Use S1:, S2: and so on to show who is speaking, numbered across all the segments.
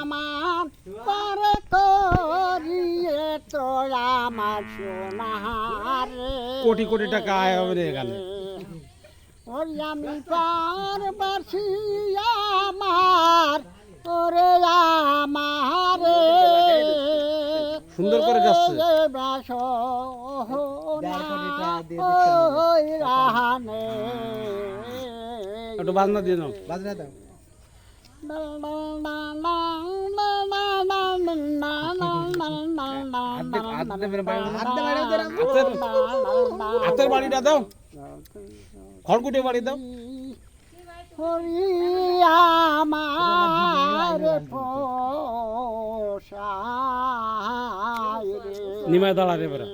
S1: আমার পরে করিয়ে তো আমার সোনার
S2: কোটি কোটি টাকা আয় হবে রে এখানে
S1: আমি পার বাসি আমার ওরে আমার
S2: সুন্দর করে যাচ্ছে।
S1: বাস
S2: একটু বাজনা দিয়ে নাও।
S3: বাজনা দাও।
S2: হাতের বাড়িটা দাও। খড়কুটে বাড়ি দাও। নিমায় দাঁড়া রে। বেড়া।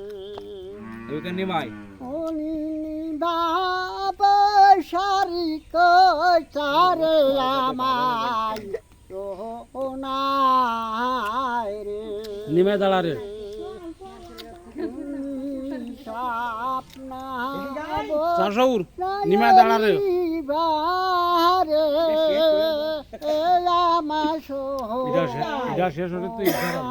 S1: হরি বাবা সারি কারে রে।
S2: নিমায় দাঁড়া রে। চারশৌর নিমায় দাঁড়া রে এটা শেষ হলে দাও।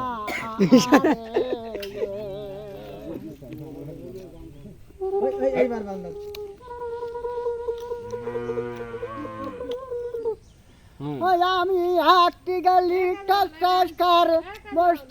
S3: এইবার
S1: আমি হাঁটতে গেলি টাস টাস কর বসতে